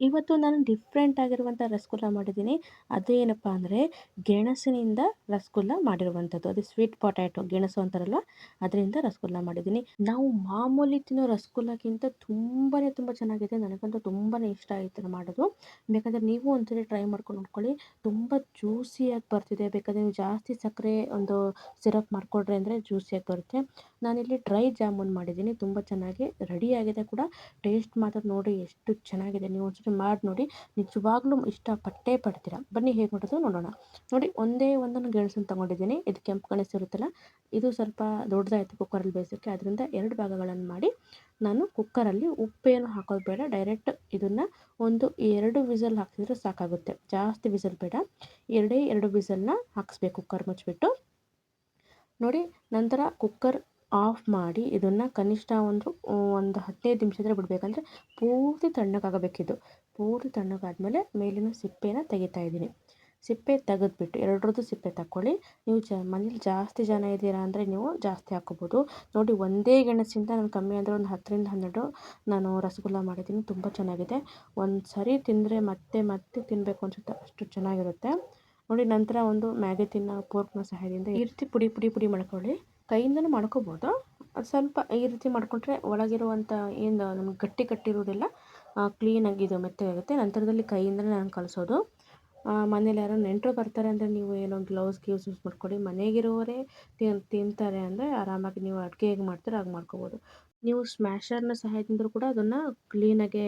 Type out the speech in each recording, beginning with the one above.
ಇವತ್ತು ನಾನು ಡಿಫ್ರೆಂಟ್ ಆಗಿರುವಂಥ ರಸಗುಲ್ಲ ಮಾಡಿದ್ದೀನಿ. ಅದು ಏನಪ್ಪ ಅಂದರೆ ಗೆಣಸಿನಿಂದ ರಸಗುಲ್ಲ ಮಾಡಿರುವಂಥದ್ದು. ಅದು ಸ್ವೀಟ್ ಪೊಟ್ಯಾಟೊ ಗೆಣಸು ಅಂತಾರಲ್ಲ, ಅದರಿಂದ ರಸಗುಲ್ಲ ಮಾಡಿದ್ದೀನಿ. ನಾವು ಮಾಮೂಲಿ ತಿನ್ನೋ ರಸಗುಲ್ಲಕ್ಕಿಂತ ತುಂಬಾ ತುಂಬ ಚೆನ್ನಾಗಿದೆ. ನನಗಂತೂ ತುಂಬಾ ಇಷ್ಟ ಆಯಿತು ಮಾಡೋದು. ಬೇಕಾದರೆ ನೀವು ಒಂದ್ಸರಿ ಟ್ರೈ ಮಾಡ್ಕೊಂಡು ನೋಡ್ಕೊಳ್ಳಿ. ತುಂಬ ಜ್ಯೂಸಿಯಾಗಿ ಬರ್ತಿದೆ. ಬೇಕಾದರೆ ನೀವು ಜಾಸ್ತಿ ಸಕ್ಕರೆ ಒಂದು ಸಿರಪ್ ಮಾಡಿಕೊಡ್ರಿ ಅಂದರೆ ಜ್ಯೂಸಿಯಾಗಿ ಬರುತ್ತೆ. ನಾನಿಲ್ಲಿ ಡ್ರೈ ಜಾಮೂನ್ ಮಾಡಿದ್ದೀನಿ. ತುಂಬ ಚೆನ್ನಾಗಿ ರೆಡಿಯಾಗಿದೆ ಕೂಡ. ಟೇಸ್ಟ್ ಮಾತ್ರ ನೋಡಿ ಎಷ್ಟು ಚೆನ್ನಾಗಿದೆ. ನೀವು ಒಂದ್ಸರಿ ಮಾಡಿ ನೋಡಿ, ನಿಜವಾಗ್ಲೂ ಇಷ್ಟಪಟ್ಟೇ ಪಡ್ತೀರ? ಬನ್ನಿ ಹೇಗೆ ಮಾಡೋದು ನೋಡೋಣ. ನೋಡಿ, ಒಂದೇ ಒಂದನ್ನು ಗೆಣಸನ್ನು ತೊಗೊಂಡಿದ್ದೀನಿ. ಇದು ಕೆಂಪು ಗೆಣಸು ಇರುತ್ತಲ್ಲ, ಇದು ಸ್ವಲ್ಪ ದೊಡ್ಡದಾಯಿತು ಕುಕ್ಕರಲ್ಲಿ ಬೇಯಿಸೋಕ್ಕೆ ಅದರಿಂದ ಎರಡು ಭಾಗಗಳನ್ನು ಮಾಡಿ, ನಾನು ಕುಕ್ಕರಲ್ಲಿ ಉಪ್ಪೇನು ಹಾಕೋದು ಬೇಡ. ಡೈರೆಕ್ಟ್ ಇದನ್ನು ಒಂದು ಎರಡು ವಿಸಲ್ ಹಾಕಿದ್ರೆ ಸಾಕಾಗುತ್ತೆ. ಜಾಸ್ತಿ ವಿಸಲ್ ಬೇಡ. ಎರಡೇ ಎರಡು ವಿಸಲ್ನ ಹಾಕಿಸ್ಬೇಕು ಕುಕ್ಕರ್ ಮುಚ್ಚಿಬಿಟ್ಟು. ನೋಡಿ, ನಂತರ ಕುಕ್ಕರ್ ಆಫ್ ಮಾಡಿ ಇದನ್ನು ಕನಿಷ್ಠ ಒಂದು ಒಂದು ಹದಿನೈದು ನಿಮಿಷ ಆದರೆ ಬಿಡಬೇಕಂದ್ರೆ ಪೂರ್ತಿ ತಣ್ಣಗಾಗಬೇಕಿದ್ದು ಪೂರ್ತಿ ತಣ್ಣಗಾದಮೇಲೆ ಮೇಲಿನ ಸಿಪ್ಪೆನ ತೆಗಿತಾ ಇದ್ದೀನಿ. ಸಿಪ್ಪೆ ತೆಗೆದ್ಬಿಟ್ಟು, ಎರಡರದ್ದು ಸಿಪ್ಪೆ ತಗೊಳ್ಳಿ ನೀವು ಜ, ಮನೇಲಿ ಜಾಸ್ತಿ ಜನ ಇದ್ದೀರಾ ಅಂದರೆ ನೀವು ಜಾಸ್ತಿ ಹಾಕ್ಕೋಬೋದು. ನೋಡಿ, ಒಂದೇ ಗೆಣಸಿಂದ ನಾನು ಕಮ್ಮಿ ಅಂದರೆ ಒಂದು ಹತ್ತರಿಂದ ಹನ್ನೆರಡು ನಾನು ರಸಗುಲ್ಲ ಮಾಡಿದ್ದೀನಿ. ತುಂಬ ಚೆನ್ನಾಗಿದೆ. ಒಂದು ಸರಿ ತಿಂದರೆ ಮತ್ತೆ ಮತ್ತೆ ತಿನ್ನಬೇಕು ಅನಿಸುತ್ತೆ. ಅಷ್ಟು ಚೆನ್ನಾಗಿರುತ್ತೆ. ನೋಡಿ, ನಂತರ ಒಂದು ಮ್ಯಾಗಿ ತಿನ್ನೋ ಪೋರ್ಕ್ನ ಸಹಾಯದಿಂದ ಈ ರೀತಿ ಪುಡಿ ಪುಡಿ ಪುಡಿ ಮಾಡ್ಕೊಳ್ಳಿ. ಕೈಯಿಂದನೂ ಮಾಡ್ಕೋಬೋದು. ಅದು ಸ್ವಲ್ಪ ಈ ರೀತಿ ಮಾಡಿಕೊಂಡ್ರೆ ಒಳಗಿರುವಂಥ ಏನು ನಮ್ಗೆ ಗಟ್ಟಿ ಕಟ್ಟಿರೋದೆಲ್ಲ ಕ್ಲೀನಾಗಿ ಇದು ಮೆತ್ತಗಾಗುತ್ತೆ. ನಂತರದಲ್ಲಿ ಕೈಯಿಂದಲೇ ನಾನು ಕಲಿಸೋದು. ಮನೇಲಿ ಯಾರೋ ನೆಂಟರು ಬರ್ತಾರೆ ಅಂದರೆ ನೀವು ಏನೋ ಗ್ಲೌಸ್ ಗ್ಯೂಸ್ ಯೂಸ್ ಮಾಡ್ಕೊಳ್ಳಿ ಮನೆಗಿರುವವರೇ ತಿನ್, ತಿಂತಾರೆ ಅಂದರೆ ಆರಾಮಾಗಿ ನೀವು ಅಡುಗೆ ಹೇಗೆ ಮಾಡ್ತಾರೆ ಹಾಗೆ ಮಾಡ್ಕೋಬೋದು. ನೀವು ಸ್ಮ್ಯಾಶರ್ನ ಸಹಾಯದಿಂದ ಕೂಡ ಅದನ್ನು ಕ್ಲೀನಾಗೆ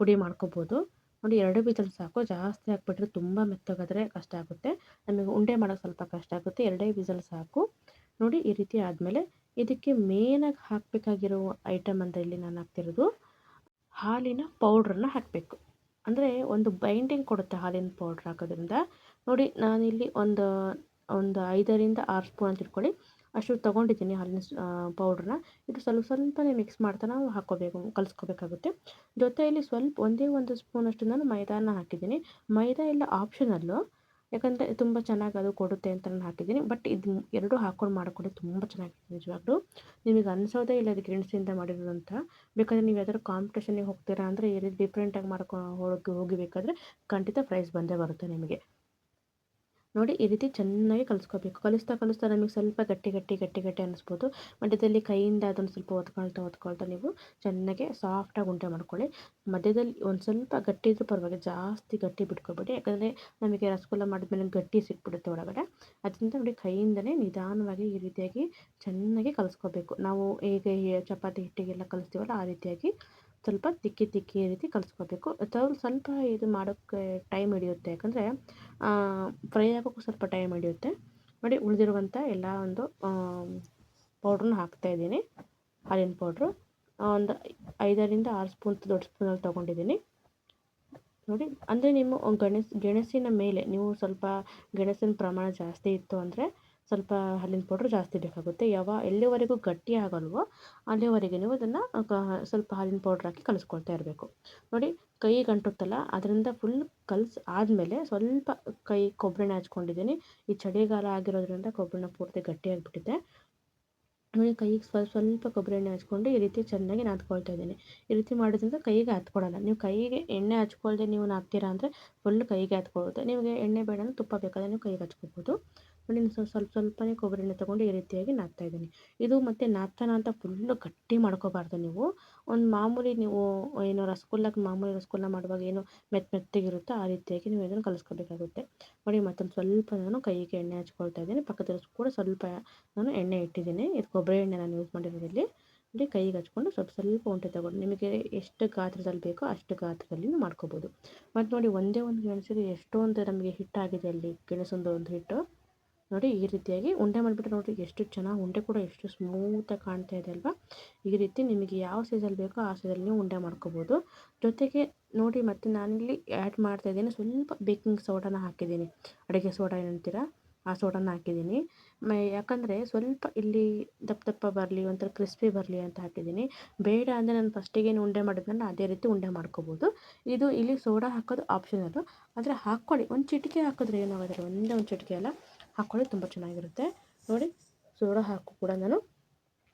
ಪುಡಿ ಮಾಡ್ಕೋಬೋದು. ನೋಡಿ, ಎರಡು ವಿಸಲ್ ಸಾಕು. ಜಾಸ್ತಿ ಹಾಕ್ಬಿಟ್ರೆ ತುಂಬ ಮೆತ್ತಗಾದರೆ ಕಷ್ಟ ಆಗುತ್ತೆ. ನಮಗೆ ಉಂಡೆ ಮಾಡೋಕ್ಕೆ ಸ್ವಲ್ಪ ಕಷ್ಟ ಆಗುತ್ತೆ. ಎರಡೇ ವಿಸಲ್ ಸಾಕು. ನೋಡಿ ಈ ರೀತಿ ಆದಮೇಲೆ ಇದಕ್ಕೆ ಮೇನಾಗಿ ಹಾಕಬೇಕಾಗಿರೋ ಐಟಮ್ ಅಂತ ಇಲ್ಲಿ ನಾನು ಹಾಕ್ತಿರೋದು ಹಾಲಿನ ಪೌಡ್ರನ್ನ ಹಾಕಬೇಕು. ಅಂದರೆ ಒಂದು ಬೈಂಡಿಂಗ್ ಕೊಡುತ್ತೆ ಹಾಲಿನ ಪೌಡ್ರ್ ಹಾಕೋದ್ರಿಂದ. ನೋಡಿ ನಾನಿಲ್ಲಿ ಒಂದು ಒಂದು ಐದರಿಂದ ಆರು ಸ್ಪೂನ್ ಅಂತ ಇಟ್ಕೊಳ್ಳಿ. ಅಷ್ಟು ತೊಗೊಂಡಿದ್ದೀನಿ ಹಾಲಿನ ಪೌಡ್ರನ್ನ ಇದು ಸ್ವಲ್ಪ ಸ್ವಲ್ಪನೇ ಮಿಕ್ಸ್ ಮಾಡ್ತಾ ನಾವು ಹಾಕೋಬೇಕು, ಕಲಿಸ್ಕೋಬೇಕಾಗುತ್ತೆ. ಜೊತೆಯಲ್ಲಿ ಸ್ವಲ್ಪ ಒಂದೇ ಒಂದು ಸ್ಪೂನಷ್ಟು ನಾನು ಮೈದಾನ ಹಾಕಿದ್ದೀನಿ. ಮೈದಾ ಎಲ್ಲ ಆಪ್ಷನಲ್ಲು ಯಾಕಂದರೆ ತುಂಬ ಚೆನ್ನಾಗಿ ಅದು ಕೊಡುತ್ತೆ ಅಂತ ನಾನು ಹಾಕಿದ್ದೀನಿ. ಬಟ್ ಇದು ಎರಡೂ ಹಾಕೊಂಡು ಮಾಡಿಕೊಡಿ ತುಂಬ ಚೆನ್ನಾಗಿದೆ ನಿಜವಾಗ್ಲೂ. ನಿಮಗೆ ಅನಿಸೋದೇ ಇಲ್ಲ ಅದು ಗೆಣಸಿಂದ ಮಾಡಿರೋದು ಅಂತ. ಬೇಕಾದರೆ ನೀವು ಯಾವ್ದಾದ್ರು ಕಾಂಪಿಟೇಷನಿಗೆ ಹೋಗ್ತೀರಾ ಅಂದರೆ ರೀತಿ ಡಿಫ್ರೆಂಟಾಗಿ ಮಾಡ್ಕೊ, ಹೋಗಿ ಹೋಗಿ ಬೇಕಾದರೆ ಖಂಡಿತ ಪ್ರೈಸ್ ಬಂದೇ ಬರುತ್ತೆ ನಿಮಗೆ. ನೋಡಿ ಈ ರೀತಿ ಚೆನ್ನಾಗಿ ಕಲಿಸ್ಕೋಬೇಕು. ಕಲಿಸ್ತಾ ಕಲಿಸ್ತಾ ನಮಗೆ ಸ್ವಲ್ಪ ಗಟ್ಟಿ ಗಟ್ಟಿ ಗಟ್ಟಿ ಗಟ್ಟಿ ಅನ್ನಿಸ್ಬೋದು ಮಧ್ಯದಲ್ಲಿ ಕೈಯಿಂದ ಅದನ್ನು ಸ್ವಲ್ಪ ಒತ್ಕೊಳ್ತಾ ಒತ್ಕೊಳ್ತಾ ನೀವು ಚೆನ್ನಾಗಿ ಸಾಫ್ಟಾಗಿ ಉಂಡೆ ಮಾಡ್ಕೊಳ್ಳಿ. ಮಧ್ಯದಲ್ಲಿ ಒಂದು ಸ್ವಲ್ಪ ಗಟ್ಟಿ ಇದ್ರೂ ಪರವಾಗಿ ಜಾಸ್ತಿ ಗಟ್ಟಿ ಬಿಟ್ಕೊಬೇಡಿ. ಯಾಕಂದರೆ ನಮಗೆ ರಸಗುಲ್ಲ ಮಾಡಿದ್ಮೇಲೆ ಗಟ್ಟಿ ಸಿಕ್ಬಿಡುತ್ತೆ ಒಳಗಡೆ. ಅದರಿಂದ ನೋಡಿ ಕೈಯಿಂದನೇ ನಿಧಾನವಾಗಿ ಈ ರೀತಿಯಾಗಿ ಚೆನ್ನಾಗಿ ಕಲಿಸ್ಕೋಬೇಕು. ನಾವು ಹೇಗೆ ಚಪಾತಿ ಹಿಟ್ಟಿಗೆಲ್ಲ ಕಲಿಸ್ತೀವಲ್ಲ, ಆ ರೀತಿಯಾಗಿ ಸ್ವಲ್ಪ ತಿಕ್ಕಿ ತಿಕ್ಕಿ ಈ ರೀತಿ ಕಲಿಸ್ಕೋಬೇಕು. ಅಥವಾ ಸ್ವಲ್ಪ ಇದು ಮಾಡೋಕ್ಕೆ ಟೈಮ್ ಹಿಡಿಯುತ್ತೆ. ಯಾಕಂದರೆ ಫ್ರೈ ಆಗೋಕ್ಕೂ ಸ್ವಲ್ಪ ಟೈಮ್ ಹಿಡಿಯುತ್ತೆ. ನೋಡಿ, ಉಳಿದಿರುವಂಥ ಎಲ್ಲ ಒಂದು ಪೌಡ್ರನ್ನ ಹಾಕ್ತಾಯಿದ್ದೀನಿ ಹಾಲಿನ ಪೌಡ್ರು. ಒಂದು ಐದರಿಂದ ಆರು ಸ್ಪೂನ್, ದೊಡ್ಡ ಸ್ಪೂನಲ್ಲಿ ತೊಗೊಂಡಿದ್ದೀನಿ. ನೋಡಿ, ಅಂದರೆ ನಿಮ್ಮ ಗಣಸ್ ಗೆಣಸಿನ ಮೇಲೆ ನೀವು ಸ್ವಲ್ಪ ಗೆಣಸಿನ ಪ್ರಮಾಣ ಜಾಸ್ತಿ ಇತ್ತು ಅಂದರೆ ಸ್ವಲ್ಪ ಹಾಲಿನ ಪೌಡ್ರ್ ಜಾಸ್ತಿ ಬೇಕಾಗುತ್ತೆ. ಯಾವ, ಎಲ್ಲಿವರೆಗೂ ಗಟ್ಟಿ ಆಗಲ್ವೋ ಅಲ್ಲಿವರೆಗೆ ನೀವು ಅದನ್ನು ಸ್ವಲ್ಪ ಹಾಲಿನ ಪೌಡ್ರ್ ಹಾಕಿ ಕಲಿಸ್ಕೊಳ್ತಾ ಇರಬೇಕು. ನೋಡಿ ಕೈಗೆ ಅಂಟುತ್ತಲ್ಲ ಅದರಿಂದ ಫುಲ್ ಕಲ್ಸಿ ಆದಮೇಲೆ ಸ್ವಲ್ಪ ಕೈ ಕೊಬ್ಬರಿನ ಹಚ್ಕೊಂಡಿದ್ದೀನಿ. ಈ ಚಳಿಗಾಲ ಆಗಿರೋದ್ರಿಂದ ಕೊಬ್ಬರಿನ ಪೂರ್ತಿ ಗಟ್ಟಿಯಾಗಿಬಿಟ್ಟಿದೆ ನೋಡಿ, ಕೈಗೆ ಸ್ವಲ್ಪ ಸ್ವಲ್ಪ ಕೊಬ್ಬರಿ ಎಣ್ಣೆ ಹಚ್ಕೊಂಡು ಈ ರೀತಿ ಚೆನ್ನಾಗಿ ನಾದ್ಕೊಳ್ತಾ ಇದ್ದೀನಿ. ಈ ರೀತಿ ಮಾಡೋದ್ರಿಂದ ಕೈಗೆ ಹತ್ಕೊಳ್ಳಲ್ಲ ನೀವು ಕೈಗೆ ಎಣ್ಣೆ ಹಚ್ಕೊಳ್ದೆ ನೀವು ನಾದ್ತೀರಾ ಅಂದರೆ ಫುಲ್ ಕೈಗೆ ಹತ್ಕೊಳ್ಳುತ್ತೆ ನಿಮಗೆ ಎಣ್ಣೆ ಬೇಡ ಅಂದರೆ ತುಪ್ಪ ಬೇಕಾದರೆ ನೀವು ಕೈಗೆ ಹಚ್ಕೋಬೋದು ನೋಡಿ ಸ್ವಲ್ಪ ಸ್ವಲ್ಪ ಸ್ವಲ್ಪನೇ ಕೊಬ್ಬರಿ ಎಣ್ಣೆ ತಗೊಂಡು ಈ ರೀತಿಯಾಗಿ ನಾದ್ತಾ ಇದ್ದೀನಿ. ಇದು ಮತ್ತು ನಾದ್ತಾನ ಅಂತ ಫುಲ್ಲು ಗಟ್ಟಿ ಮಾಡ್ಕೋಬಾರ್ದು ನೀವು. ಒಂದು ಮಾಮೂಲಿ ನೀವು ಏನು ರಸಗುಲ್ಲಕ್ಕೆ ಮಾಮೂಲಿ ರಸಗುಲ್ಲ ಮಾಡುವಾಗ ಏನು ಮೆತ್ತ ಮೆತ್ತಗಿರುತ್ತೋ ಆ ರೀತಿಯಾಗಿ ನೀವು ಇದನ್ನು ಕಲಿಸ್ಕೋಬೇಕಾಗುತ್ತೆ. ನೋಡಿ ಮತ್ತೊಂದು ಸ್ವಲ್ಪ ನಾನು ಕೈಗೆ ಎಣ್ಣೆ ಹಚ್ಕೊಳ್ತಾ ಇದ್ದೀನಿ. ಪಕ್ಕದಲ್ಲಿ ಕೂಡ ಸ್ವಲ್ಪ ನಾನು ಎಣ್ಣೆ ಇಟ್ಟಿದ್ದೀನಿ. ಇದು ಕೊಬ್ಬರಿ ಎಣ್ಣೆ ನಾನು ಯೂಸ್ ಮಾಡಿರೋದ್ರಲ್ಲಿ. ನೋಡಿ ಕೈಗೆ ಹಚ್ಕೊಂಡು ಸ್ವಲ್ಪ ಸ್ವಲ್ಪ ಉಂಟೆ ತಗೊಂಡು ನಿಮಗೆ ಎಷ್ಟು ಗಾತ್ರದಲ್ಲಿ ಬೇಕೋ ಅಷ್ಟು ಗಾತ್ರದಲ್ಲಿ ಮಾಡ್ಕೋಬೋದು. ಮತ್ತು ನೋಡಿ ಒಂದೇ ಒಂದು ಗೆಣಸಿಗೆ ಎಷ್ಟೊಂದು ನಮಗೆ ಹಿಟ್ಟಾಗಿದೆ ಅಲ್ಲಿ ಗೆಣಸೊಂದು ಒಂದು ಹಿಟ್ಟು ನೋಡಿ ಈ ರೀತಿಯಾಗಿ ಉಂಡೆ ಮಾಡಿಬಿಟ್ಟು ನೋಡಿರಿ ಎಷ್ಟು ಚೆನ್ನಾಗಿ ಉಂಡೆ ಕೂಡ ಎಷ್ಟು ಸ್ಮೂತಾಗಿ ಕಾಣ್ತಾ ಇದೆ ಅಲ್ವಾ? ಈ ರೀತಿ ನಿಮಗೆ ಯಾವ ಸೈಜಲ್ಲಿ ಬೇಕೋ ಆ ಸೈಜಲ್ಲಿ ನೀವು ಉಂಡೆ ಮಾಡ್ಕೋಬೋದು. ಜೊತೆಗೆ ನೋಡಿ ಮತ್ತು ನಾನಿಲ್ಲಿ ಆ್ಯಡ್ ಮಾಡ್ತಾ ಇದ್ದೀನಿ, ಸ್ವಲ್ಪ ಬೇಕಿಂಗ್ ಸೋಡಾನ ಹಾಕಿದ್ದೀನಿ. ಅಡುಗೆ ಸೋಡಾ ಏನಂತೀರ? ಆ ಸೋಡಾನ ಹಾಕಿದ್ದೀನಿ. ಯಾಕಂದರೆ ಸ್ವಲ್ಪ ಇಲ್ಲಿ ದಪ್ಪ ದಪ್ಪ ಬರಲಿ, ಒಂಥರ ಕ್ರಿಸ್ಪಿ ಬರಲಿ ಅಂತ ಹಾಕಿದ್ದೀನಿ. ಬೇಡ ಅಂದರೆ ನಾನು ಫಸ್ಟಿಗೇನು ಉಂಡೆ ಮಾಡಿದ್ನಲ್ಲ ಅದೇ ರೀತಿ ಉಂಡೆ ಮಾಡ್ಕೋಬೋದು. ಇದು ಇಲ್ಲಿ ಸೋಡಾ ಹಾಕೋದು ಆಪ್ಷನಲ್ಲು ಆದರೆ ಹಾಕ್ಕೊಳ್ಳಿ. ಒಂದು ಚಿಟಿಕೆ ಹಾಕಿದ್ರೆ ಏನಾಗೋದಿಲ್ಲ. ಒಂದೇ ಒಂದು ಚಿಟಿಕೆ ಅಲ್ಲ. ಹಾಕ್ಕೊಳ್ಳಿ ತುಂಬ ಚೆನ್ನಾಗಿರುತ್ತೆ. ನೋಡಿ, ಸೋಡಾ ಹಾಕು ಕೂಡ ನಾನು.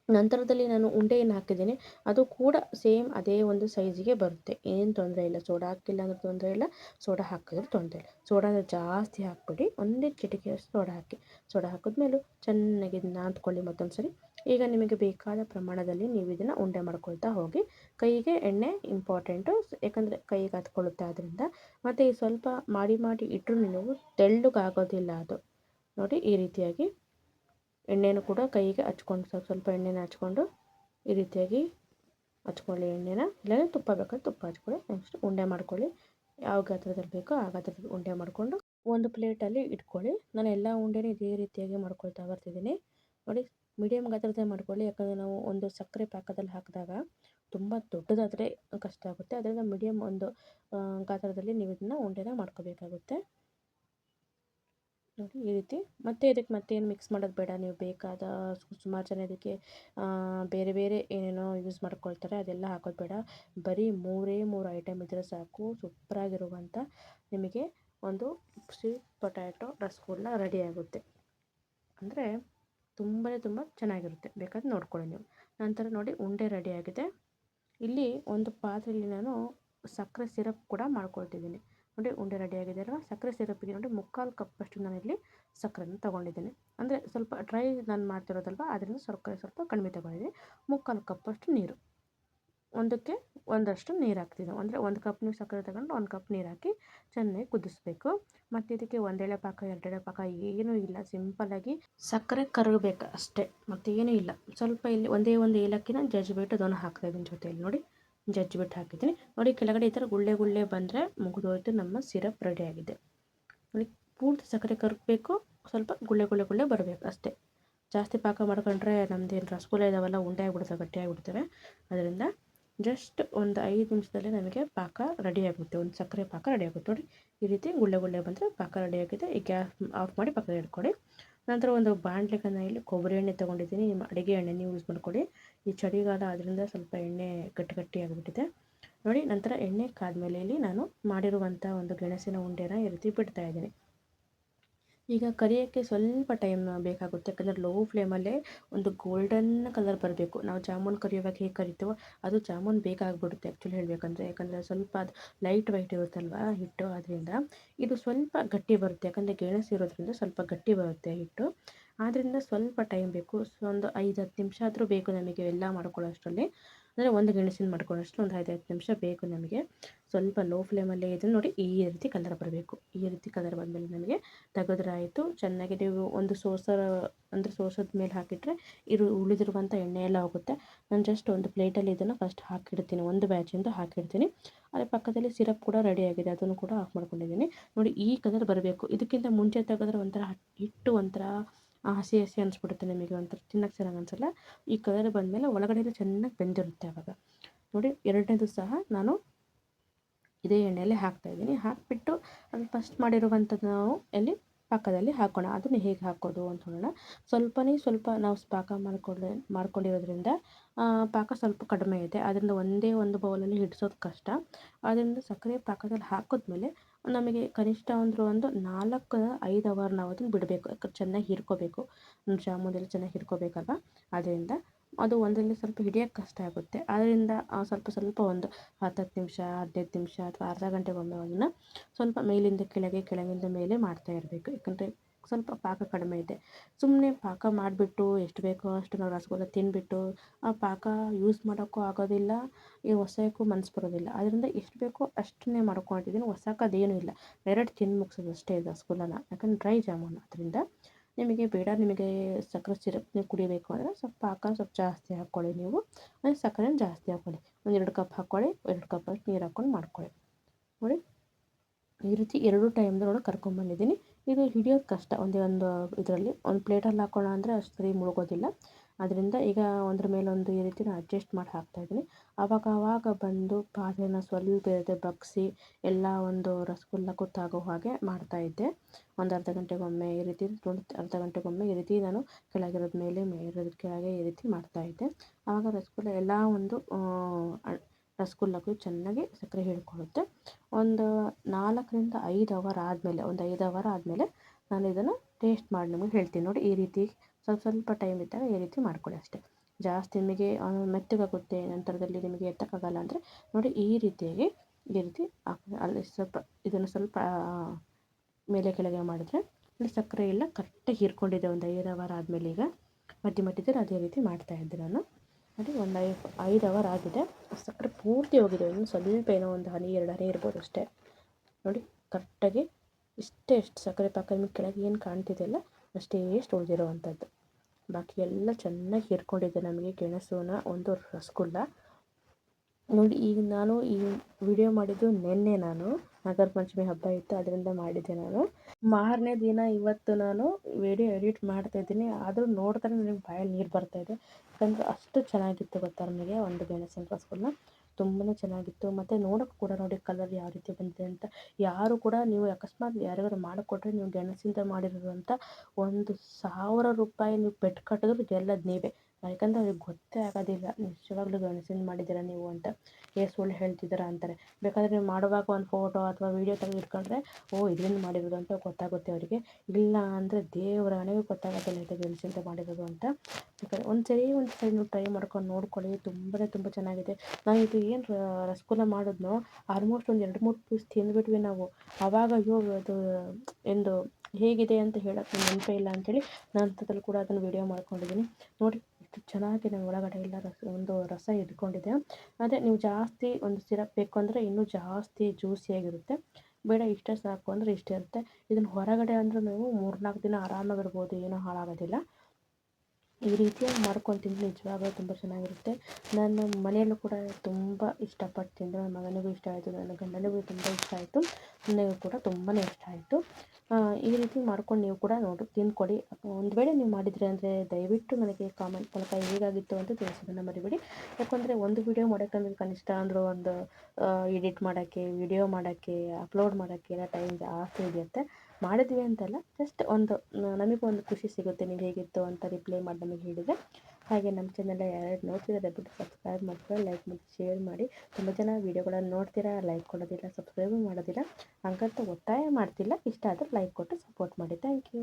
ನಂತರದಲ್ಲಿ ನಾನು ಉಂಡೆಯನ್ನು ಹಾಕಿದ್ದೀನಿ. ಅದು ಕೂಡ ಸೇಮ್ ಅದೇ ಒಂದು ಸೈಜಿಗೆ ಬರುತ್ತೆ. ಏನು ತೊಂದರೆ ಇಲ್ಲ. ಸೋಡಾ ಹಾಕಿಲ್ಲ ಅಂದ್ರೆ ತೊಂದರೆ ಇಲ್ಲ. ಸೋಡಾ ಹಾಕಿದ್ರೆ ತೊಂದರೆ ಇಲ್ಲ. ಸೋಡಾನ ಜಾಸ್ತಿ ಹಾಕ್ಬಿಡಿ. ಒಂದೇ ಚಿಟಿಕೆಯಷ್ಟು ಸೋಡಾ ಹಾಕಿ. ಸೋಡಾ ಹಾಕಿದ್ಮೇಲೂ ಚೆನ್ನಾಗಿ ಇದನ್ನ ಮತ್ತೊಂದು ಸರಿ ಈಗ ನಿಮಗೆ ಬೇಕಾದ ಪ್ರಮಾಣದಲ್ಲಿ ನೀವು ಇದನ್ನು ಉಂಡೆ ಮಾಡ್ಕೊಳ್ತಾ ಹೋಗಿ, ಕೈಗೆ ಎಣ್ಣೆ ಇಂಪಾರ್ಟೆಂಟು ಯಾಕಂದರೆ ಕೈಗೆ ಹತ್ಕೊಳ್ಳುತ್ತೆ ಆದ್ದರಿಂದ ಮತ್ತು ಈ ಸ್ವಲ್ಪ ಮಾಡಿ ಮಾಡಿ ಇಟ್ಟರು ನೀವು ತೆಳ್ಳಗಾಗೋದಿಲ್ಲ ಅದು. ನೋಡಿ ಈ ರೀತಿಯಾಗಿ ಎಣ್ಣೆನೂ ಕೂಡ ಕೈಗೆ ಹಚ್ಕೊಂಡು ಸ್ವಲ್ಪ ಸ್ವಲ್ಪ ಎಣ್ಣೆನ ಹಚ್ಕೊಂಡು ಈ ರೀತಿಯಾಗಿ ಹಚ್ಕೊಳ್ಳಿ ಎಣ್ಣೆನ. ಇಲ್ಲಾಂದರೆ ತುಪ್ಪ ಬೇಕಾದ್ರೆ ತುಪ್ಪ ಹಚ್ಕೊಳ್ಳಿ. ನೆಕ್ಸ್ಟ್ ಉಂಡೆ ಮಾಡ್ಕೊಳ್ಳಿ. ಯಾವ ಗಾತ್ರದಲ್ಲಿ ಬೇಕೋ ಆ ಗಾತ್ರದಲ್ಲಿ ಉಂಡೆ ಮಾಡಿಕೊಂಡು ಒಂದು ಪ್ಲೇಟಲ್ಲಿ ಇಟ್ಕೊಳ್ಳಿ. ನಾನು ಎಲ್ಲ ಉಂಡೆನೂ ಇದೇ ರೀತಿಯಾಗಿ ಮಾಡ್ಕೊಳ್ತಾ ಬರ್ತಿದ್ದೀನಿ. ನೋಡಿ ಮೀಡಿಯಮ್ ಗಾತ್ರದಲ್ಲಿ ಮಾಡ್ಕೊಳ್ಳಿ. ಯಾಕಂದರೆ ನಾವು ಒಂದು ಸಕ್ಕರೆ ಪಾಕದಲ್ಲಿ ಹಾಕಿದಾಗ ತುಂಬ ದೊಡ್ಡದಾದರೆ ಕಷ್ಟ ಆಗುತ್ತೆ. ಅದರಿಂದ ಮೀಡಿಯಮ್ ಒಂದು ಗಾತ್ರದಲ್ಲಿ ನೀವು ಇದನ್ನು ಉಂಡೆನ ಮಾಡ್ಕೋಬೇಕಾಗುತ್ತೆ. ನೋಡಿ ಈ ರೀತಿ. ಮತ್ತೆ ಇದಕ್ಕೆ ಮತ್ತೇನು ಮಿಕ್ಸ್ ಮಾಡೋದು ಬೇಡ. ನೀವು ಬೇಕಾದ ಸುಮಾರು ಜನ ಇದಕ್ಕೆ ಬೇರೆ ಬೇರೆ ಏನೇನೋ ಯೂಸ್ ಮಾಡ್ಕೊಳ್ತಾರೆ. ಅದೆಲ್ಲ ಹಾಕೋದು ಬೇಡ. ಬರೀ ಮೂರೇ ಮೂರು ಐಟಮ್ ಇದ್ದರೆ ಸಾಕು. ಸೂಪರಾಗಿರುವಂಥ ನಿಮಗೆ ಒಂದು ಸ್ವೀಟ್ ಪೊಟ್ಯಾಟೊ ರಸಗುಲ್ಲ ರೆಡಿ ಆಗುತ್ತೆ. ಅಂದರೆ ತುಂಬಾ ತುಂಬ ಚೆನ್ನಾಗಿರುತ್ತೆ. ಬೇಕಾದ್ರೆ ನೋಡ್ಕೊಳ್ಳಿ ನೀವು. ನಂತರ ನೋಡಿ ಉಂಡೆ ರೆಡಿಯಾಗಿದೆ ಇಲ್ಲಿ ಒಂದು ಪಾತ್ರೆಯಲ್ಲಿ ನಾನು ಸಕ್ಕರೆ ಸಿರಪ್ ಕೂಡ ಮಾಡ್ಕೊಳ್ತಿದ್ದೀನಿ. ನೋಡಿ ಉಂಡೆ ರೆಡಿ ಆಗಿದೆ ಅಲ್ವಾ? ಸಕ್ಕರೆ ಸಿರಪ್ಪಿಗೆ ನೋಡಿ ಮುಕ್ಕಾಲು ಕಪ್ಪಷ್ಟು ನಾನಿಲ್ಲಿ ಸಕ್ಕರೆನ ತೊಗೊಂಡಿದ್ದೀನಿ. ಅಂದರೆ ಸ್ವಲ್ಪ ಡ್ರೈ ನಾನು ಮಾಡ್ತಿರೋದಲ್ವ? ಅದರಿಂದ ಸಕ್ಕರೆ ಸ್ವಲ್ಪ ಕಡಿಮೆ ತೊಗೊಂಡಿದ್ದೀನಿ. ಮುಕ್ಕಾಲು ಕಪ್ಪಷ್ಟು ನೀರು. ಒಂದಕ್ಕೆ ಒಂದಷ್ಟು ನೀರು ಹಾಕ್ತೀನಿ ಅಂದರೆ ಒಂದು ಕಪ್ ನೀವು ಸಕ್ಕರೆ ತಗೊಂಡು ಒಂದು ಕಪ್ ನೀರು ಹಾಕಿ ಚೆನ್ನಾಗಿ ಕುದಿಸ್ಬೇಕು. ಮತ್ತು ಇದಕ್ಕೆ ಒಂದೆಳೆ ಪಾಕ, ಎರಡೆಳೆ ಪಾಕ ಏನೂ ಇಲ್ಲ. ಸಿಂಪಲ್ಲಾಗಿ ಸಕ್ಕರೆ ಕರಗಬೇಕು ಅಷ್ಟೇ ಮತ್ತೇನೂ ಇಲ್ಲ. ಸ್ವಲ್ಪ ಇಲ್ಲಿ ಒಂದೇ ಒಂದು ಏಲಕ್ಕಿನ ಜಜ್ಜಿಬಿಟ್ಟು ಅದನ್ನು ಹಾಕ್ತಾಯಿದ್ದೀನಿ ಜೊತೆಯಲ್ಲಿ ನೋಡಿ. ಜಜ್ಜಿಬಿಟ್ಟು ಹಾಕಿದ್ದೀನಿ. ನೋಡಿ, ಕೆಳಗಡೆ ಈ ಥರ ಗುಳ್ಳೆ ಗುಳ್ಳೆ ಬಂದರೆ ಮುಗಿದೋಯ್ತು, ನಮ್ಮ ಸಿರಪ್ ರೆಡಿ ಆಗಿದೆ. ನೋಡಿ, ಪೂರ್ತಿ ಸಕ್ಕರೆ ಕರಗಬೇಕು ಸ್ವಲ್ಪ ಗುಳ್ಳೆ ಗುಳ್ಳೆ ಗುಳ್ಳೆ ಬರಬೇಕು ಅಷ್ಟೇ. ಜಾಸ್ತಿ ಪಾಕ ಮಾಡ್ಕೊಂಡ್ರೆ ನಮ್ಮದೇನು ರಸಗುಲ್ಲ ಇದಾವಲ್ಲ, ಉಂಡೆ ಆಗಿಬಿಡ್ತವೆ ಗಟ್ಟಿ ಆಗಿಬಿಡ್ತವೆ ಅದರಿಂದ ಜಸ್ಟ್ ಒಂದು ಐದು ನಿಮಿಷದಲ್ಲಿ ನಮಗೆ ಪಾಕ ರೆಡಿ ಆಗುತ್ತೆ, ಒಂದು ಸಕ್ಕರೆ ಪಾಕ ರೆಡಿ ಆಗುತ್ತೆ. ನೋಡಿ, ಈ ರೀತಿ ಗುಳ್ಳೆ ಗುಳ್ಳೆ ಬಂದರೆ ಪಾಕ ರೆಡಿ ಆಗಿದೆ. ಈ ಗ್ಯಾಸ್ ಆಫ್ ಮಾಡಿ ಪಕ್ಕದಲ್ಲಿ ಇಟ್ಕೊಡಿ ನಂತರ ಒಂದು ಬಾಣಲೆಗೆ ಇಲ್ಲಿ ಕೊಬ್ಬರಿ ಎಣ್ಣೆ ತೊಗೊಂಡಿದ್ದೀನಿ. ನಿಮ್ಮ ಅಡುಗೆ ಎಣ್ಣೆನೇ ಯೂಸ್ ಮಾಡ್ಕೊಳ್ಳಿ. ಈ ಚಳಿಗಾಲ ಆದ್ದರಿಂದ ಸ್ವಲ್ಪ ಎಣ್ಣೆ ಗಟ್ಟಿ ನೋಡಿ, ನಂತರ ಎಣ್ಣೆ ಕಾದ್ಮೇಲೆ ಇಲ್ಲಿ ನಾನು ಮಾಡಿರುವಂಥ ಒಂದು ಗೆಣಸಿನ ಉಂಡೆನ ಈ ರೀತಿ ಬಿಡ್ತಾ ಇದ್ದೀನಿ. ಈಗ ಕರಿಯೋಕ್ಕೆ ಸ್ವಲ್ಪ ಟೈಮ್ ಬೇಕಾಗುತ್ತೆ. ಯಾಕಂದರೆ ಲೋ ಫ್ಲೇಮಲ್ಲೇ ಒಂದು ಗೋಲ್ಡನ್ ಕಲರ್ ಬರಬೇಕು. ನಾವು ಜಾಮೂನ್ ಕರಿಯುವಾಗ ಹೇಗೆ ಕರಿತೀವೋ ಅದು ಜಾಮೂನ್ ಬೇಕಾಗ್ಬಿಡುತ್ತೆ ಆ್ಯಕ್ಚುಲಿ ಹೇಳಬೇಕಂದ್ರೆ. ಯಾಕಂದರೆ ಸ್ವಲ್ಪ ಅದು ಲೈಟ್ ವೈಟ್ ಇರುತ್ತಲ್ವ ಹಿಟ್ಟು ಅದರಿಂದ. ಇದು ಸ್ವಲ್ಪ ಗಟ್ಟಿ ಬರುತ್ತೆ. ಯಾಕಂದರೆ ಗೆಣಸು ಇರೋದ್ರಿಂದ ಸ್ವಲ್ಪ ಗಟ್ಟಿ ಬರುತ್ತೆ ಹಿಟ್ಟು. ಆದ್ದರಿಂದ ಸ್ವಲ್ಪ ಟೈಮ್ ಬೇಕು. ಸೊ ಒಂದು ಐದು ಹತ್ತು ನಿಮಿಷ ಆದರೂ ಬೇಕು ನಮಗೆ. ಎಲ್ಲ ಮಾಡ್ಕೊಳ್ಳೋ ಅಷ್ಟರಲ್ಲಿ. ಅಂದರೆ ಒಂದು ಗೆಣಸಿನ ಮಾಡ್ಕೊಳ್ಳೋಷ್ಟು ಒಂದು ಐದೈದು ನಿಮಿಷ ಬೇಕು ನಮಗೆ. ಸ್ವಲ್ಪ ಲೋ ಫ್ಲೇಮಲ್ಲೇ ಇದನ್ನು ನೋಡಿ ಈ ರೀತಿ ಕಲರ್ ಬರಬೇಕು. ಈ ರೀತಿ ಕಲರ್ ಬಂದಮೇಲೆ ನಮಗೆ ತೆಗೆದ್ರಾಯಿತು ಚೆನ್ನಾಗಿ ನೀವು ಒಂದು ಸೋಸರ್ ಅಂದರೆ ಸೋಸದ ಮೇಲೆ ಹಾಕಿಟ್ರೆ ಇರು ಉಳಿದಿರುವಂಥ ಎಣ್ಣೆ ಎಲ್ಲ ಹೋಗುತ್ತೆ. ನಾನು ಜಸ್ಟ್ ಒಂದು ಪ್ಲೇಟಲ್ಲಿ ಇದನ್ನು ಫಸ್ಟ್ ಹಾಕಿಡ್ತೀನಿ. ಒಂದು ಬ್ಯಾಚಿಂದ ಹಾಕಿಡ್ತೀನಿ. ಅದೇ ಪಕ್ಕದಲ್ಲಿ ಸಿರಪ್ ಕೂಡ ರೆಡಿಯಾಗಿದೆ ಅದನ್ನು ಕೂಡ ಆಫ್ ಮಾಡ್ಕೊಂಡಿದ್ದೀನಿ. ನೋಡಿ ಈ ಕಲರ್ ಬರಬೇಕು. ಇದಕ್ಕಿಂತ ಮುಂಚೆ ತೆಗೆದ್ರೆ ಒಂಥರ ಹಿಟ್ಟು ಒಂಥರ ಹಸಿ ಹಸಿ ಅನಿಸ್ಬಿಡುತ್ತೆ ನಿಮಗೆ ಒಂಥರ ತಿನ್ನೋಕ್ಕೆ ಚೆನ್ನಾಗಿ ಅನಿಸಲ್ಲ. ಈ ಕಲರ್ ಬಂದಮೇಲೆ ಒಳಗಡೆ ಚೆನ್ನಾಗಿ ಬೆಂದಿರುತ್ತೆ ಅವಾಗ. ನೋಡಿ, ಎರಡನೇದು ಸಹ ನಾನು ಇದೇ ಎಣ್ಣೆಯಲ್ಲಿ ಹಾಕ್ತಾಯಿದ್ದೀನಿ ಹಾಕಿಬಿಟ್ಟು ಅದು ಫಸ್ಟ್ ಮಾಡಿರುವಂಥದ್ದು ನಾವು ಎಲ್ಲಿ? ಪಾಕದಲ್ಲಿ ಹಾಕೋಣ. ಅದನ್ನು ಹೇಗೆ ಹಾಕೋದು ಅಂತ ನೋಡೋಣ. ಸ್ವಲ್ಪನೇ ಸ್ವಲ್ಪ ನಾವು ಪಾಕ ಮಾಡಿಕೊಂಡ್ರೆ ಮಾಡ್ಕೊಂಡಿರೋದ್ರಿಂದ ಪಾಕ ಸ್ವಲ್ಪ ಕಡಿಮೆ ಇದೆ ಅದರಿಂದ ಒಂದೇ ಒಂದು ಬೌಲಲ್ಲಿ ಹಿಡಿಸೋದು ಕಷ್ಟ. ಅದರಿಂದ ಸಕ್ಕರೆ ಪಾಕದಲ್ಲಿ ಹಾಕಿದ್ಮೇಲೆ ನಮಗೆ ಕನಿಷ್ಠ ಅಂದರೂ ಒಂದು ನಾಲ್ಕು ಐದು ಅವರ್ ನಾವು ಅದನ್ನು ಬಿಡಬೇಕು. ಯಾಕಂದ್ರೆ ಚೆನ್ನಾಗಿ ಹಿರ್ಕೋಬೇಕು ಜಾಮೂನೆಲ್ಲ ಚೆನ್ನಾಗಿ ಹಿರ್ಕೋಬೇಕಲ್ವ ಅದರಿಂದ ಅದು ಒಂದರಲ್ಲಿ ಸ್ವಲ್ಪ ಹಿಡಿಯೋಕ್ಕೆ ಕಷ್ಟ ಆಗುತ್ತೆ. ಅದರಿಂದ ಸ್ವಲ್ಪ ಸ್ವಲ್ಪ ಒಂದು ಹತ್ತತ್ತು ನಿಮಿಷ, ಹದಿನೈದು ನಿಮಿಷ ಅಥವಾ ಅರ್ಧ ಗಂಟೆಗೊಮ್ಮೆ ಅದನ್ನು ಸ್ವಲ್ಪ ಮೇಲಿಂದ ಕೆಳಗೆ, ಕೆಳಗಿಂದ ಮೇಲೆ ಮಾಡ್ತಾ ಇರಬೇಕು. ಯಾಕಂದರೆ ಸ್ವಲ್ಪ ಪಾಕ ಕಡಿಮೆ ಇದೆ. ಸುಮ್ಮನೆ ಪಾಕ ಮಾಡಿಬಿಟ್ಟು ಎಷ್ಟು ಬೇಕೋ ಅಷ್ಟು ನಾವು ರಸಗುಲ್ಲ ತಿಂದುಬಿಟ್ಟು ಆ ಪಾಕ ಯೂಸ್ ಮಾಡೋಕ್ಕೂ ಆಗೋದಿಲ್ಲ, ಈ ಹೊಸಕ್ಕೂ ಮನಸ್ಸು ಬರೋದಿಲ್ಲ. ಅದರಿಂದ ಎಷ್ಟು ಬೇಕೋ ಅಷ್ಟನ್ನೇ ಮಾಡ್ಕೊಂಡಿದ್ದೀನಿ. ಹೊಸಕ್ಕದೇನೂ ಇಲ್ಲ. ಡೈರೆಕ್ಟ್ ತಿಂದು ಮುಗಿಸೋದು ಅಷ್ಟೇ ಇದೆ ರಸಗುಲ್ಲನ. ಯಾಕಂದ್ರೆ ಡ್ರೈ ಜಾಮೂನು. ಅದರಿಂದ ನಿಮಗೆ ಬೇಡ, ನಿಮಗೆ ಸಕ್ಕರೆ ಸಿರಪ್ ನೀವು ಕುಡಿಬೇಕು ಅಂದರೆ ಸ್ವಲ್ಪ ಪಾಕ ಸ್ವಲ್ಪ ಜಾಸ್ತಿ ಹಾಕ್ಕೊಳ್ಳಿ ನೀವು. ಅಂದರೆ ಸಕ್ಕರೆನ ಜಾಸ್ತಿ ಹಾಕ್ಕೊಳ್ಳಿ. ಒಂದು ಎರಡು ಕಪ್ ಹಾಕ್ಕೊಳ್ಳಿ, ಎರಡು ಕಪ್ ಅಷ್ಟು ನೀರು ಹಾಕ್ಕೊಂಡು ಮಾಡ್ಕೊಳ್ಳಿ. ನೋಡಿ ಈ ರೀತಿ ಎರಡು ಟೈಮ್ದೊಳಗೆ ನೋಡಿ ಕರ್ಕೊಂಬಂದಿದ್ದೀನಿ. ಇದು ಹಿಡಿಯೋದು ಕಷ್ಟ. ಒಂದೇ ಒಂದು ಇದರಲ್ಲಿ. ಒಂದು ಪ್ಲೇಟಲ್ಲಿ ಹಾಕೋಣ ಅಂದರೆ ಅಷ್ಟು ಸರಿ ಮುಳುಗೋದಿಲ್ಲ. ಅದರಿಂದ ಈಗ ಒಂದ್ರ ಮೇಲೊಂದು ಈ ರೀತಿ ಅಡ್ಜಸ್ಟ್ ಮಾಡಿ ಹಾಕ್ತಾಯಿದ್ದೀನಿ ಆವಾಗ ಬಂದು ಪಾತ್ರೆನ ಸ್ವಲ್ಪ ಇರುತ್ತೆ ಬಗ್ಸಿ ಎಲ್ಲ ಒಂದು ರಸಗುಲ್ಲ ಕೂತಾಗೋ ಹಾಗೆ ಮಾಡ್ತಾಯಿದ್ದೆ ಒಂದು ಅರ್ಧ ಗಂಟೆಗೊಮ್ಮೆ ಈ ರೀತಿ ಅರ್ಧ ಗಂಟೆಗೊಮ್ಮೆ ಈ ರೀತಿ ನಾನು ಕೆಳಗಿರೋದ ಮೇಲೆ ಮೇಲಿರೋದು ಕೆಳಗೆ ಈ ರೀತಿ ಮಾಡ್ತಾಯಿದ್ದೆ ಆವಾಗ ರಸಗುಲ್ಲ ಎಲ್ಲ ಒಂದು ರಸಗುಲ್ಲಕ್ಕೂ ಚೆನ್ನಾಗಿ ಸಕ್ಕರೆ ಹಿಡ್ಕೊಳ್ಳುತ್ತೆ ಒಂದು ನಾಲ್ಕರಿಂದ ಐದು ಅವರ್ ಆದಮೇಲೆ, ಒಂದು ಐದು ಅವರ್ ಆದಮೇಲೆ ನಾನು ಇದನ್ನು ಟೇಸ್ಟ್ ಮಾಡಿ ನಿಮಗೆ ಹೇಳ್ತೀನಿ ನೋಡಿ, ಈ ರೀತಿ ಸ್ವಲ್ಪ ಸ್ವಲ್ಪ ಟೈಮ್ ಇದ್ದಾಗ ಈ ರೀತಿ ಮಾಡ್ಕೊಳ್ಳಿ ಅಷ್ಟೇ. ಜಾಸ್ತಿ ನಿಮಗೆ ಮೆತ್ತಗಾಗುತ್ತೆ, ನಂತರದಲ್ಲಿ ನಿಮಗೆ ಎತ್ತಕ್ಕಾಗಲ್ಲ ಅಂದರೆ ನೋಡಿ, ಈ ರೀತಿಯಾಗಿ ಈ ರೀತಿ ಅಲ್ಲಿ ಸ್ವಲ್ಪ ಇದನ್ನು ಸ್ವಲ್ಪ ಮೇಲೆ ಕೆಳಗೆ ಮಾಡಿದ್ರೆ ಇಲ್ಲಿ ಸಕ್ಕರೆ ಎಲ್ಲ ಕರೆಕ್ಟಾಗಿ ಹೀರ್ಕೊಂಡಿದೆ. ಒಂದು ಐದು ಅವರ್ ಆದಮೇಲೆ ಈಗ ಮಧ್ಯ ಮಧ್ಯದಲ್ಲಿ ಅದೇ ರೀತಿ ಮಾಡ್ತಾಯಿದ್ದೆ ನಾನು. ನೋಡಿ ಒಂದು ಐ, ಐದು ಅವರ್ ಆಗಿದೆ. ಸಕ್ಕರೆ ಪೂರ್ತಿ ಹೋಗಿದೆ. ಇನ್ನು ಸ್ವಲ್ಪ ಏನೋ ಒಂದು ಹನಿ, ಎರಡು ಹನಿ ಇರ್ಬೋದು ಅಷ್ಟೇ. ನೋಡಿ ಕರೆಕ್ಟಾಗಿ ಇಷ್ಟೇ ಎಷ್ಟು ಸಕ್ಕರೆ ಪಾಕ ಕೆಳಗೆ ಏನು ಕಾಣ್ತಿದೆಯಲ್ಲ ಅಷ್ಟೇ ಎಷ್ಟು ಉಳಿದಿರುವಂಥದ್ದು. ಬಾಕಿ ಎಲ್ಲ ಚೆನ್ನಾಗಿ ಹೀರ್ಕೊಂಡಿದೆ ನಮಗೆ ಗೆಣಸುನ ಒಂದು ರಸಗುಲ್ಲ. ನೋಡಿ, ಈಗ ನಾನು ಈ ವಿಡಿಯೋ ಮಾಡಿದ್ದು ನಿನ್ನೆ ನಾನು. ನಾಗರ ಪಂಚಮಿ ಹಬ್ಬ ಇತ್ತು, ಅದರಿಂದ ಮಾಡಿದ್ದೆ ನಾನು. ಮಾರನೇ ದಿನ ಇವತ್ತು ನಾನು ವಿಡಿಯೋ ಎಡಿಟ್ ಮಾಡ್ತಾ ಇದ್ದೀನಿ. ಆದರೂ ನೋಡಿದ್ರೆ ನನಗೆ ಬಾಯಲ್ಲಿ ನೀರು ಬರ್ತಾ ಇದೆ. ಯಾಕಂದರೆ ಅಷ್ಟು ಚೆನ್ನಾಗಿತ್ತು ಗೊತ್ತಾ ನನಗೆ ಒಂದು ಗೆಣಸಿನ ರಸಗುಲ್ಲ ತುಂಬಾ ಚೆನ್ನಾಗಿತ್ತು. ಮತ್ತು ನೋಡೋಕೆ ಕೂಡ ನೋಡಿ ಕಲರ್ ಯಾವ ರೀತಿ ಬಂದಿದೆ ಅಂತ. ಯಾರು ಕೂಡ ನೀವು ಅಕಸ್ಮಾತ್ ಯಾರಿಗಾರು ಮಾಡಿಕೊಟ್ರೆ ನೀವು ಗೆಣಸಿಂದ ಮಾಡಿರೋದು ಒಂದು ಸಾವಿರ ರೂಪಾಯಿ ನೀವು ಪೆಟ್ಟು ಕಟ್ಟಿದ್ರು ಗೆಲ್ಲೋದು ನೀವೇ. ಯಾಕಂದರೆ ಅವ್ರಿಗೆ ಗೊತ್ತೇ ಆಗೋದಿಲ್ಲ. ನಿಜವಾಗ್ಲೂ ಗೆಣಸಿಂದ ಮಾಡಿದ್ದೀರಾ ನೀವು ಅಂತ ಏ ಸುಳ್ಳು ಹೇಳ್ತಿದ್ದೀರಾ ಅಂತಾರೆ. ಬೇಕಾದರೆ ನೀವು ಮಾಡುವಾಗ ಒಂದು ಫೋಟೋ ಅಥವಾ ವೀಡಿಯೋ ತೆಗೆದು ಇಟ್ಕೊಂಡ್ರೆ ಓ ಇದರಿಂದ ಮಾಡಿರೋದು ಅಂತ ಗೊತ್ತಾಗುತ್ತೆ ಅವರಿಗೆ. ಇಲ್ಲ ಅಂದರೆ ದೇವರ ಹಣೆಗೂ ಗೊತ್ತಾಗೋದಿಲ್ಲ ಇದು ಗಂಡಸಿಂದ ಮಾಡಿರೋದು ಅಂತ. ಬೇಕಾದ್ರೆ ಒಂದು ಸರಿ ಒಂದು ಸರಿ ನೀವು ಟ್ರೈ ಮಾಡ್ಕೊಂಡು ನೋಡ್ಕೊಳ್ಳಿ. ತುಂಬಾ ತುಂಬ ಚೆನ್ನಾಗಿದೆ. ನಾನು ಇದು ಏನು ರಸಗುಲ್ಲ ಮಾಡಿದ್ನೋ ಆಲ್ಮೋಸ್ಟ್ ಒಂದು ಎರಡು ಮೂರು ಪೀಸ್ ತಿಂದ್ಬಿಟ್ವಿ ನಾವು. ಆವಾಗ ಅಯ್ಯೋ ಅದು ಎಂದು ಹೇಗಿದೆ ಅಂತ ಹೇಳೋಕ್ಕೆ ನೆನಪೇ ಇಲ್ಲ ಅಂಥೇಳಿ ನಂತರದಲ್ಲಿ ಕೂಡ ಅದನ್ನು ವೀಡಿಯೋ ಮಾಡ್ಕೊಂಡಿದ್ದೀನಿ. ನೋಡಿ ಎಷ್ಟು ಚೆನ್ನಾಗಿದೆ ಒಳಗಡೆ ಎಲ್ಲ ರಸ, ಒಂದು ರಸ ಹಿಡ್ಕೊಂಡಿದೆ ಅದೇ ನೀವು ಜಾಸ್ತಿ ಒಂದು ಸಿರಪ್ ಬೇಕು ಅಂದರೆ ಇನ್ನೂ ಜಾಸ್ತಿ ಜ್ಯೂಸಿಯಾಗಿರುತ್ತೆ ಬೇಡ, ಇಷ್ಟೇ ಸಾಕು ಅಂದರೆ ಇಷ್ಟೇ ಇರುತ್ತೆ. ಇದನ್ನು ಹೊರಗಡೆ ಅಂದರೆ ನೀವು ಮೂರು ನಾಲ್ಕು ದಿನ ಆರಾಮಾಗಿರ್ಬೋದು, ಏನೂ ಹಾಳಾಗೋದಿಲ್ಲ. ಈ ರೀತಿಯಾಗಿ ಮಾಡ್ಕೊಂಡು ತಿಂದರೆ ನಿಜವಾಗ್ಲೂ ತುಂಬ ಚೆನ್ನಾಗಿರುತ್ತೆ. ನಾನು ಮನೆಯಲ್ಲೂ ಕೂಡ ತುಂಬ ಇಷ್ಟಪಟ್ಟು ತಿಂದರು ನನ್ನ ಮಗನಿಗೂ ಇಷ್ಟ ಆಯಿತು. ನನ್ನ ಗಂಡನಿಗೂ ತುಂಬ ಇಷ್ಟ ಆಯಿತು. ನನಗೂ ಕೂಡ ತುಂಬಾ ಇಷ್ಟ ಆಯಿತು. ಈ ರೀತಿ ಮಾಡ್ಕೊಂಡು ನೀವು ಕೂಡ ನೋಡಿ ತಿಂದ್ಕೊಡಿ ಒಂದು ವೇಳೆ ನೀವು ಮಾಡಿದರೆ ಅಂದರೆ ದಯವಿಟ್ಟು ನನಗೆ ಕಾಮೆಂಟ್ ಮೂಲಕ ಹೇಗಾಗಿತ್ತು ಅಂತ ತಿಳಿಸೋದನ್ನು ಮರಿಬೇಡಿ. ಯಾಕಂದರೆ ಒಂದು ವೀಡಿಯೋ ಮಾಡೋಕ್ಕಂದ್ರೆ ಕನಿಷ್ಠ ಅಂದರೂ ಒಂದು ಎಡಿಟ್ ಮಾಡೋಕ್ಕೆ ವಿಡಿಯೋ ಮಾಡೋಕ್ಕೆ ಅಪ್ಲೋಡ್ ಮಾಡೋಕ್ಕೆ ಎಲ್ಲ ಟೈಮ್ ಜಾಸ್ತಿ ಹಿಡಿಯುತ್ತೆ. ಮಾಡಿದ್ವಿ ಅಂತಲ್ಲ ಜಸ್ಟ್ ಒಂದು ನಮಗೂ ಒಂದು ಖುಷಿ ಸಿಗುತ್ತೆ ನೀವು ಹೇಗಿತ್ತು ಅಂತ ರಿಪ್ಲೈ ಮಾಡಿ ನಮಗೆ ಹೇಳಿದರೆ. ಹಾಗೆ ನಮ್ಮ ಚಾನೆಲ್ ಯಾರ್ಯಾರು ನೋಡ್ತೀರಾ ದಯವಿಟ್ಟು ಸಬ್ಸ್ಕ್ರೈಬ್ ಮಾಡ್ಕೊಳ್ಳಿ ಲೈಕ್ ಮಾಡಿ ಶೇರ್ ಮಾಡಿ. ತುಂಬ ಜನ ವೀಡಿಯೋಗಳನ್ನು ನೋಡ್ತೀರಾ ಲೈಕ್ ಕೊಡೋದಿಲ್ಲ ಸಬ್ಸ್ಕ್ರೈಬು ಮಾಡೋದಿಲ್ಲ. ಹಂಗಂತ ಒತ್ತಾಯ ಮಾಡ್ತಿಲ್ಲ, ಇಷ್ಟ ಆದರೆ ಲೈಕ್ ಕೊಟ್ಟು ಸಪೋರ್ಟ್ ಮಾಡಿ. Thank you